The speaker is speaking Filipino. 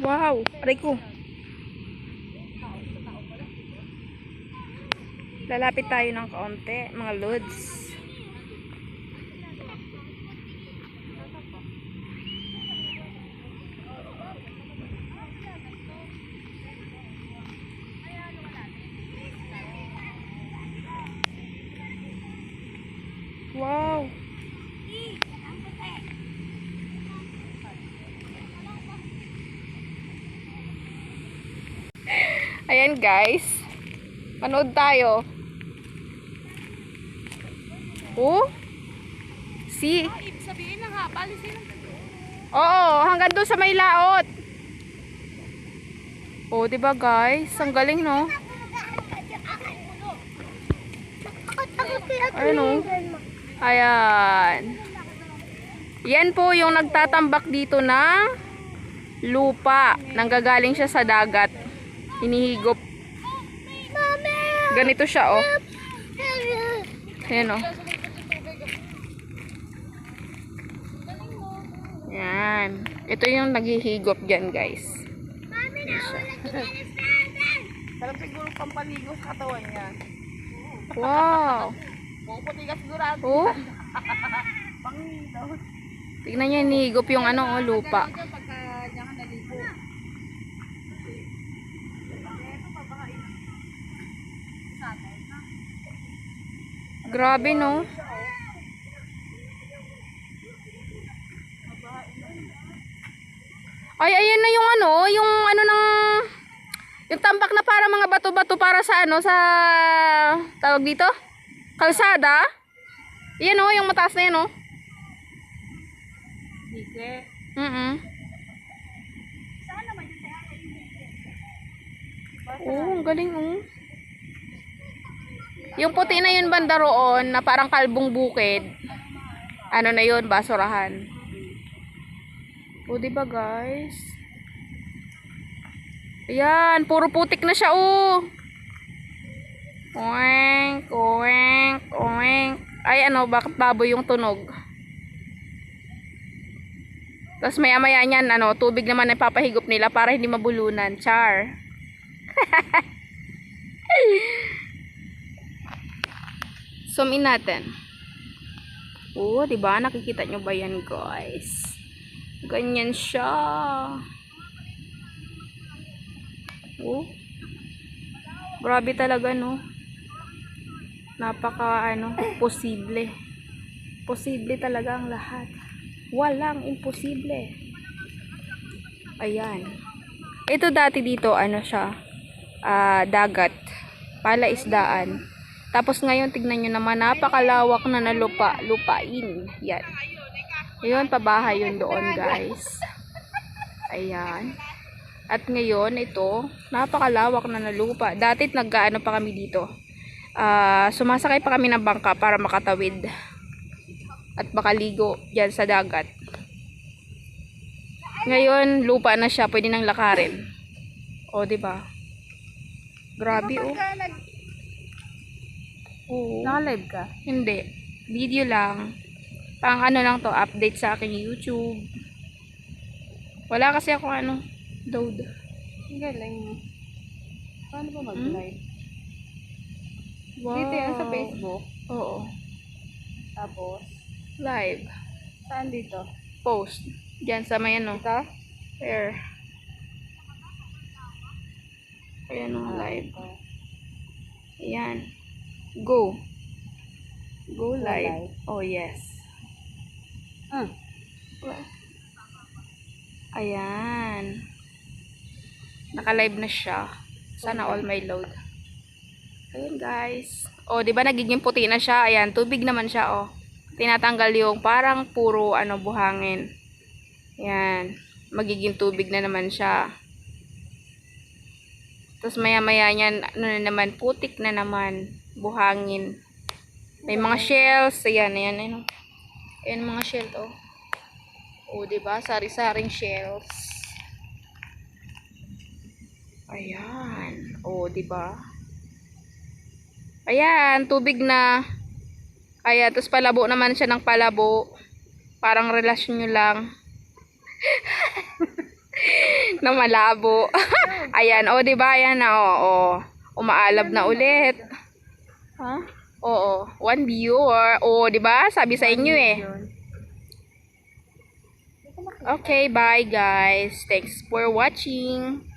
Wow, aray ko. Lalapit tayo ng kaunti, mga lods. Wow. Ayan guys. Manood tayo. Oh? Si. Ibig sabihin na nga, palisin Oo, hanggang doon sa may laot. Oh, 'di ba guys? Ang galing, no? Ayun, oh. Ayan. Yan po yung nagtatambak dito ng lupa. Nanggagaling siya sa dagat. Hinihigop. Ganito siya, oh. Ayan, oh. Yan. Ito yung naghihigop dyan, guys. Sarap siguro pampaligo sa katawan niya. Wow. Puputi ka sigurado. Oh, Pangilaw. tignan niya, hinihigop yung ano, oh, lupa. Diyan pagka diyan ka naligo. Grabe, no? Ay, ayan na yung ano, yung ano ng yung tambak na para mga bato-bato para sa ano, sa tawag dito? Kalsada. Yan oh, yung mataas na yan oh. Dike. Mm Oh, ang galing oh. Yung puti na yun banda roon na parang kalbong bukid. Ano na yun, basurahan. O, di ba guys? Ayan, puro putik na siya oh. Oink, oink, oink. Ay ano, bakit baboy yung tunog? Tapos maya maya niyan, ano, tubig naman na papahigop nila para hindi mabulunan. Char. Zoom in natin. Oo, di ba? Nakikita nyo ba yan, guys? Ganyan siya. Oh. Grabe talaga, no? Napaka, ano, posible. Posible talaga ang lahat. Walang imposible. Ayan. Ito dati dito, ano siya, ah, dagat, palaisdaan. Tapos ngayon, tignan nyo naman, napakalawak na na lupa, lupain. Yan. Ayun, pabahay yun doon, guys. Ayan. At ngayon, ito, napakalawak na na lupa. Dati, nag-ano pa kami dito. Ah, sumasakay pa kami ng bangka para makatawid. At makaligo dyan sa dagat. Ngayon, lupa na siya, pwede nang lakarin. O, ba? Grabe, oh. Oo. Naka-live ka? Hindi. Video lang. Pang ano lang to, update sa aking YouTube. Wala kasi ako ano, load. Ang galing mo. Paano ba mag-live? Wow. Dito yan sa Facebook. Oo. Tapos, Live. saan dito? Post. Diyan sa may ano. Ito? Where? Ayan ang live. Ito. Ayan. Go. Go live. Oh, yes. Ah. Ayan. Naka-live na siya. Sana all may load. Ayan guys. O, di ba nagiging puti na siya? Ayan, tubig naman siya, oh. Tinatanggal yung parang puro ano buhangin. Ayan. Magiging tubig na naman siya. Tapos maya-maya niyan, ano na naman, putik na naman. Buhangin. May mga shells. Ayan, ayan, ayan. oh. Ayan mga shell, oh. O, di ba? Sari-saring shells. Ayan. O, di ba? Ayan, tubig na. Ayan, tapos palabo naman siya ng palabo. Parang relasyon nyo lang. na malabo. Ayan, o, di ba? Ayan na, o, o. Umaalab na ulit. Ha? Oo, one viewer. O, di ba? Sabi sa inyo eh. Okay, bye guys. Thanks for watching.